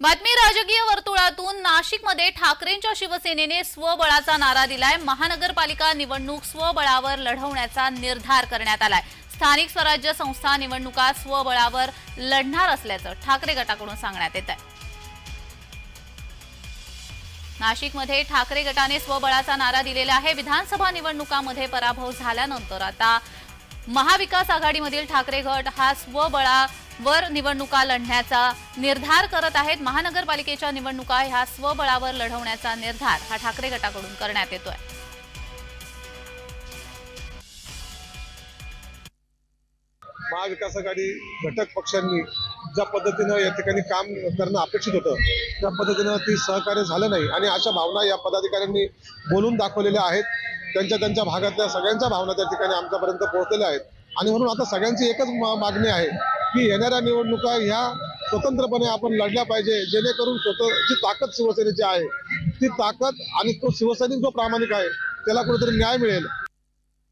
बातमी राजकीय वर्तुळातून नाशिकमध्ये ठाकरेंच्या शिवसेनेने स्वबळाचा नारा दिलाय. महानगरपालिका निवडणूक स्वबळावर लढवण्याचा निर्धार करण्यात आलाय. स्थानिक स्वराज्य संस्था निवडणुका स्वबळावर लढणार असल्याचं ठाकरे गटाकडून सांगण्यात येत आहे नाशिकमध्ये ठाकरे गटाने स्वबळाचा नारा दिलेला आहे. विधानसभा निवडणुकामध्ये पराभव झाल्यानंतर आता महाविकास आघाडीमधील ठाकरे गट हा स्वबळावर निवडणुका लढण्याचा निर्धार करत आहेत. महानगरपालिकेच्या निवडणुका ह्या स्वबळावर लढवण्याचा निर्धार हा ठाकरे गटाकडून करण्यात येतोय. महाविकास आघाडी घटक पक्षांनी ज्या पद्धतीनं या ठिकाणी काम करणं अपेक्षित होतं त्या पद्धतीनं ती सहकार्य झालं नाही. आणि अशा भावना या पदाधिकाऱ्यांनी बोलून दाखवलेल्या आहेत. त्यांच्या त्यांच्या भागातल्या सगळ्यांच्या भावना त्या ठिकाणी आमच्यापर्यंत पोहोचलेल्या आहेत. आणि म्हणून आता सगळ्यांची एकच मा- मागणी आहे की येणाऱ्या निवडणुका ह्या स्वतंत्रपणे आपण लढल्या पाहिजे जेणेकरून स्वतः जी ताकद शिवसेनेची आहे ती ताकद आणि तो शिवसैनिक जो प्रामाणिक आहे त्याला कुठेतरी न्याय मिळेल.